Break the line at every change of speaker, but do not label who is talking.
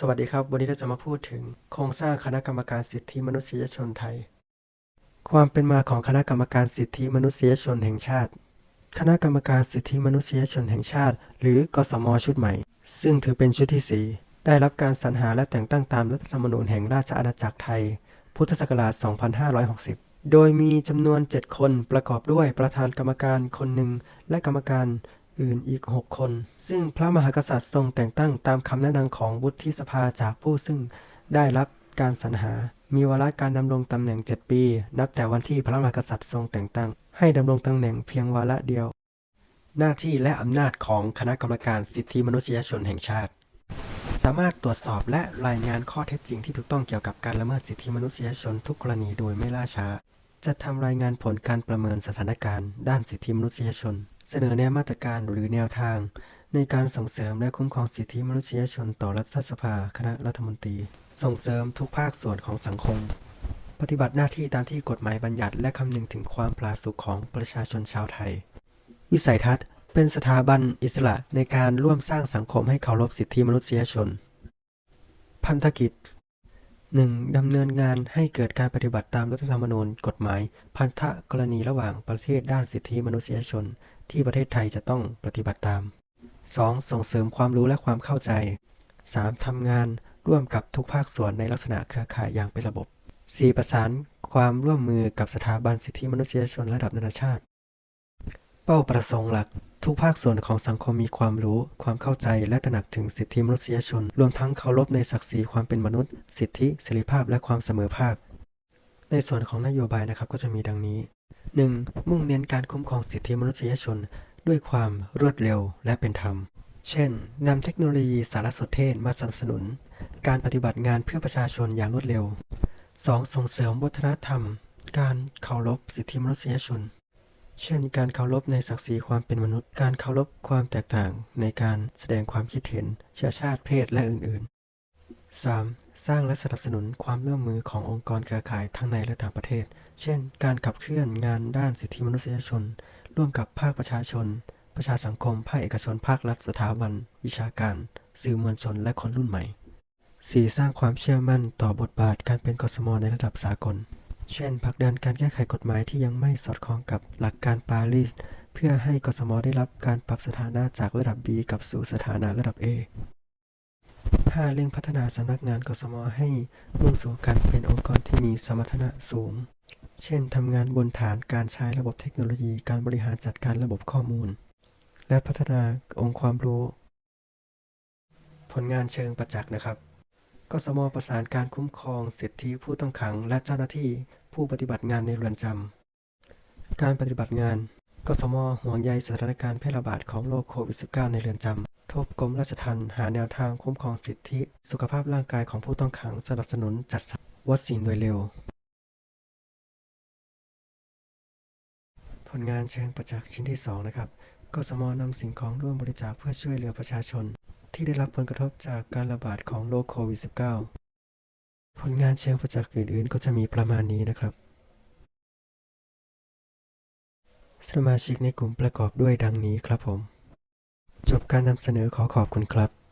สวัสดีครับ วันนี้เราจะมาพูดถึงโครงสร้างคณะกรรมการสิทธิมนุษยชนไทย ความเป็นมาของคณะกรรมการสิทธิมนุษยชนแห่งชาติ คณะกรรมการสิทธิมนุษยชนแห่งชาติ หรือกสมชุดใหม่ ซึ่งถือเป็นชุดที่ 4 ได้รับการสรรหาและแต่งตั้งตามรัฐธรรมนูญแห่งราชอาณาจักรไทย พุทธศักราช 2560 โดยมีจำนวน 7 คนประกอบด้วยประธานกรรมการคนหนึ่งและกรรมการ อื่นอีก 6 คน ซึ่งพระมหากษัตริย์ทรงแต่งตั้งตามคำแนะนำของวุฒิสภาจากผู้ซึ่งได้รับการสรรหา มีวาระการดำรงตำแหน่ง 7 ปี นับแต่วันที่พระมหากษัตริย์ทรงแต่งตั้ง ให้ดำรงตำแหน่งเพียงวาระเดียว หน้าที่และอำนาจของคณะกรรมการสิทธิมนุษยชนแห่งชาติ สามารถตรวจสอบและรายงานข้อเท็จจริงที่ถูกต้องเกี่ยวกับการละเมิดสิทธิมนุษยชนทุกกรณีโดยไม่ล่าช้าจะทำรายงานผลการประเมินสถานการณ์ ด้านสิทธิมนุษยชน เสนอแนะมาตรการหรือแนวทาง ในการส่งเสริมและคุ้มครองสิทธิมนุษยชนต่อรัฐสภาคณะรัฐมนตรี ส่งเสริมทุกภาคส่วนของสังคม ปฏิบัติหน้าที่ตามที่กฎหมายบัญญัติ และคำนึงถึงความปราสุขของประชาชนชาวไทย วิสัยทัศน์ เป็นสถาบันอิสระในการร่วมสร้างสังคมให้เคารพสิทธิมนุษยชน พันธกิจ 1. ดำเนินงานให้เกิดการปฏิบัติตามรัฐธรรมนูญ กฎหมาย พันธกรณีระหว่างประเทศด้านสิทธิมนุษยชน ที่ประเทศไทยจะต้องปฏิบัติตาม 2. ส่งเสริมความรู้และความเข้าใจ 3. ทำงานร่วมกับทุกภาคส่วนในลักษณะเครือข่ายอย่างเป็นระบบ 4. ประสานความร่วมมือกับสถาบันสิทธิมนุษยชนระดับนานาชาติ เป้าประสงค์หลัก ทุกภาคส่วนของสังคมมีความรู้ ความเข้าใจและตระหนักถึงสิทธิมนุษยชน รวมทั้งเคารพในศักดิ์ศรีความเป็นมนุษย์ สิทธิเสรีภาพและความเสมอภาค ในส่วนของนโยบายนะครับก็จะมีดังนี้ 1. มุ่งเน้นการคุ้มครองสิทธิมนุษยชน ด้วยความรวดเร็วและเป็นธรรม เช่นนำเทคโนโลยีสารสนเทศมาสนับสนุน การปฏิบัติงานเพื่อประชาชนอย่างรวดเร็ว 2. ส่งเสริมวัฒนธรรม การเคารพสิทธิมนุษยชน เช่น การเคารพในศักดิ์ศรีความเป็นมนุษย์ การเคารพความแตกต่างในการแสดงความคิดเห็น เชื้อชาติเพศและอื่น ๆ 3. สร้างและสนับสนุนความร่วมมือขององค์กรเครือข่ายทั้งในและต่างประเทศ เช่น การขับเคลื่อนงานด้านสิทธิมนุษยชน ร่วมกับภาคประชาชน ประชาสังคม ภาคเอกชน ภาครัฐ สถาบัน วิชาการ สื่อมวลชน และคนรุ่นใหม่ 4. สร้างความเชื่อมั่นต่อบทบาทการเป็นกสมในระดับสากล เช่นผลักดันการแก้ไขกฎหมายที่ยังไม่สอดคล้องกับหลักการปารีส เพื่อให้กสมได้รับการปรับสถานะจากระดับ B กับสู่สถานะระดับ A 5. เร่งพัฒนาสำนักงานกสมให้มุ่งสู่การเป็นองค์กรที่มีสมรรถนะสูง เช่นทำงานบนฐานการใช้ระบบเทคโนโลยีการบริหารจัดการระบบข้อมูล และพัฒนาองค์ความรู้ ผลงานเชิงประจักษ์นะครับกสมประสานการคุ้มครองสิทธิผู้ต้องขัง และเจ้าหน้าที่ผู้ปฏิบัติงานในเรือนจำการปฏิบัติงานกสมห่วงใยสถานการณ์แพร่ระบาดของโรคโควิด -19 ในเรือนจำ ทบกรมราชทัณฑ์หาแนวทางคุ้มครองสิทธิ สุขภาพร่างกายของผู้ต้องขังสนับสนุนจัดสรรวัคซีนโดยเร็ว ลงานเชิงประจักษ์ชิ้นที่ 2 นะครับกสมนำสิ่งของร่วมบริจาคเพื่อช่วยเหลือประชาชน ที่ได้รับผลกระทบจากการระบาดของโรคโควิด -19 ผลงานเชิงประจักษ์อื่นๆ ก็จะมีประมาณนี้นะครับ สมาชิกในกลุ่มประกอบด้วยดังนี้ครับผม จบการนำเสนอขอขอบคุณครับ